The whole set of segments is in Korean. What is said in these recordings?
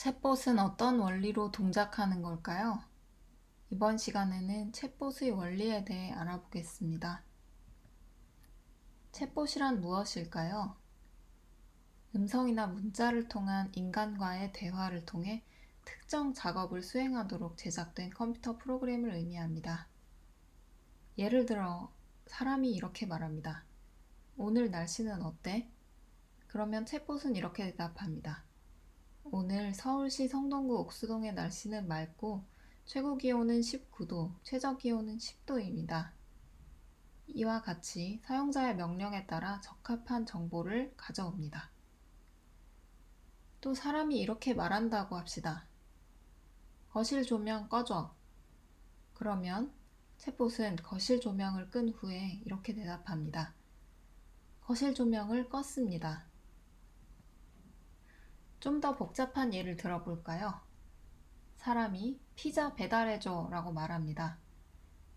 챗봇은 어떤 원리로 동작하는 걸까요? 이번 시간에는 챗봇의 원리에 대해 알아보겠습니다. 챗봇이란 무엇일까요? 음성이나 문자를 통한 인간과의 대화를 통해 특정 작업을 수행하도록 제작된 컴퓨터 프로그램을 의미합니다. 예를 들어, 사람이 이렇게 말합니다. 오늘 날씨는 어때? 그러면 챗봇은 이렇게 대답합니다. 오늘 서울시 성동구 옥수동의 날씨는 맑고 최고 기온은 19도, 최저 기온은 10도입니다. 이와 같이 사용자의 명령에 따라 적합한 정보를 가져옵니다. 또 사람이 이렇게 말한다고 합시다. 거실 조명 꺼줘. 그러면 챗봇은 거실 조명을 끈 후에 이렇게 대답합니다. 거실 조명을 껐습니다. 좀 더 복잡한 예를 들어볼까요? 사람이 피자 배달해줘 라고 말합니다.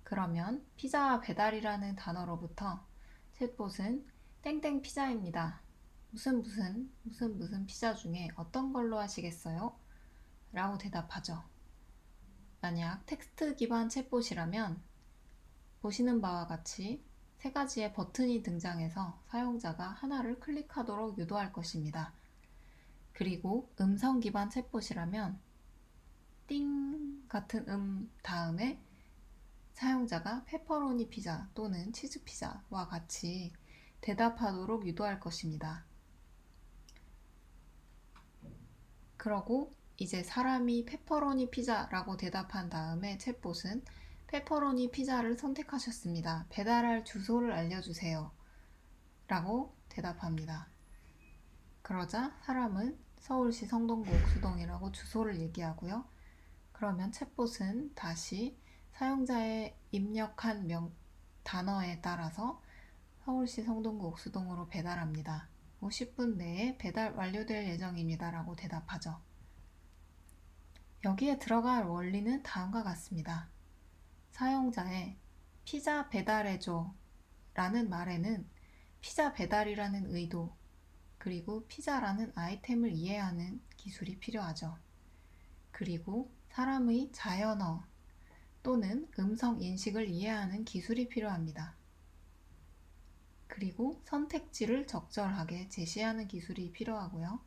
그러면 피자 배달이라는 단어로부터 챗봇은 땡땡 피자입니다. 무슨 무슨 무슨 무슨 피자 중에 어떤 걸로 하시겠어요? 라고 대답하죠. 만약 텍스트 기반 챗봇이라면 보시는 바와 같이 세 가지의 버튼이 등장해서 사용자가 하나를 클릭하도록 유도할 것입니다. 그리고 음성 기반 챗봇이라면 띵 같은 음 다음에 사용자가 페퍼로니 피자 또는 치즈 피자와 같이 대답하도록 유도할 것입니다. 그러고 이제 사람이 페퍼로니 피자라고 대답한 다음에 챗봇은 페퍼로니 피자를 선택하셨습니다. 배달할 주소를 알려주세요. 라고 대답합니다. 그러자 사람은 서울시 성동구 옥수동이라고 주소를 얘기하고요. 그러면 챗봇은 다시 사용자의 입력한 명, 단어에 따라서 서울시 성동구 옥수동으로 배달합니다. 50분 내에 배달 완료될 예정입니다. 라고 대답하죠. 여기에 들어갈 원리는 다음과 같습니다. 사용자의 피자 배달해줘 라는 말에는 피자 배달이라는 의도, 그리고 피자라는 아이템을 이해하는 기술이 필요하죠. 그리고 사람의 자연어 또는 음성 인식을 이해하는 기술이 필요합니다. 그리고 선택지를 적절하게 제시하는 기술이 필요하고요.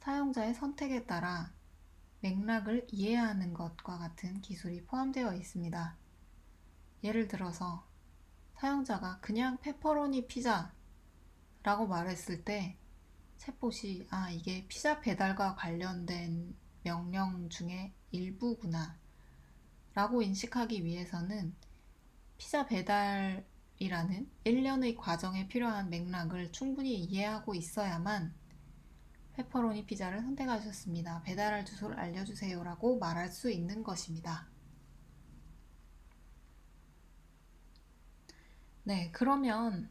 사용자의 선택에 따라 맥락을 이해하는 것과 같은 기술이 포함되어 있습니다. 예를 들어서 사용자가 그냥 페퍼로니 피자 라고 말했을 때 챗봇이 아, 이게 피자 배달과 관련된 명령 중에 일부구나 라고 인식하기 위해서는 피자 배달이라는 일련의 과정에 필요한 맥락을 충분히 이해하고 있어야만 페퍼로니 피자를 선택하셨습니다. 배달할 주소를 알려주세요 라고 말할 수 있는 것입니다. 네, 그러면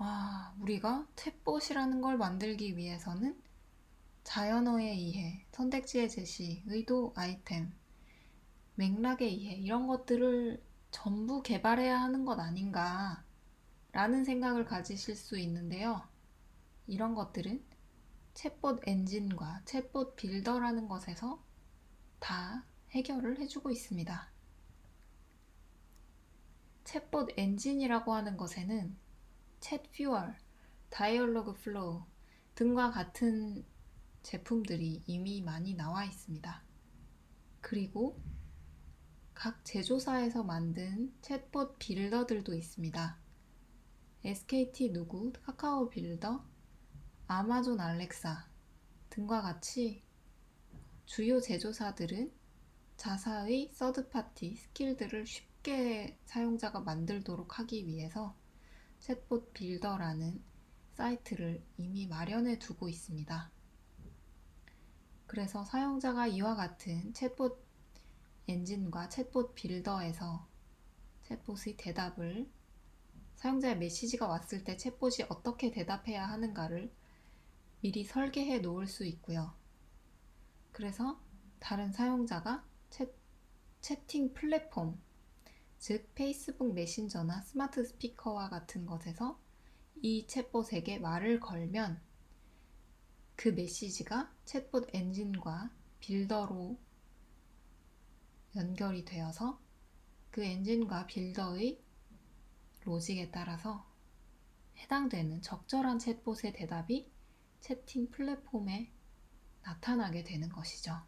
아, 우리가 챗봇이라는 걸 만들기 위해서는 자연어의 이해, 선택지의 제시, 의도, 아이템, 맥락의 이해, 이런 것들을 전부 개발해야 하는 것 아닌가 라는 생각을 가지실 수 있는데요. 이런 것들은 챗봇 엔진과 챗봇 빌더라는 것에서 다 해결을 해주고 있습니다. 챗봇 엔진이라고 하는 것에는 챗 퓨얼, 다이얼로그 플로우 등과 같은 제품들이 이미 많이 나와 있습니다. 그리고 각 제조사에서 만든 챗봇 빌더들도 있습니다. SKT 누구, 카카오 빌더, 아마존 알렉사 등과 같이 주요 제조사들은 자사의 서드파티 스킬들을 쉽게 사용자가 만들도록 하기 위해서 챗봇 빌더라는 사이트를 이미 마련해 두고 있습니다. 그래서 사용자가 이와 같은 챗봇 엔진과 챗봇 빌더에서 챗봇의 대답을 사용자의 메시지가 왔을 때 챗봇이 어떻게 대답해야 하는가를 미리 설계해 놓을 수 있고요. 그래서 다른 사용자가 채, 채팅 플랫폼, 즉 페이스북 메신저나 스마트 스피커와 같은 것에서 이 챗봇에게 말을 걸면 그 메시지가 챗봇 엔진과 빌더로 연결이 되어서 그 엔진과 빌더의 로직에 따라서 해당되는 적절한 챗봇의 대답이 채팅 플랫폼에 나타나게 되는 것이죠.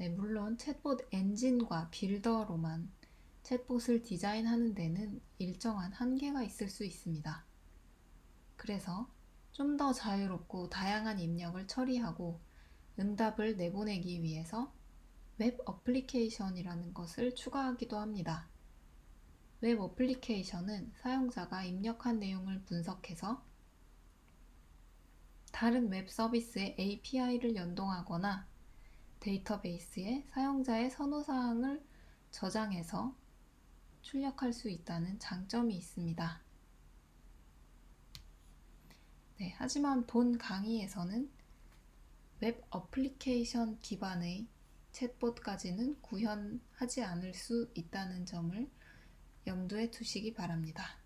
네, 물론 챗봇 엔진과 빌더로만 챗봇을 디자인하는 데는 일정한 한계가 있을 수 있습니다. 그래서 좀 더 자유롭고 다양한 입력을 처리하고 응답을 내보내기 위해서 웹 어플리케이션이라는 것을 추가하기도 합니다. 웹 어플리케이션은 사용자가 입력한 내용을 분석해서 다른 웹 서비스의 API를 연동하거나 데이터베이스에 사용자의 선호사항을 저장해서 출력할 수 있다는 장점이 있습니다. 네, 하지만 본 강의에서는 웹 어플리케이션 기반의 챗봇까지는 구현하지 않을 수 있다는 점을 염두에 두시기 바랍니다.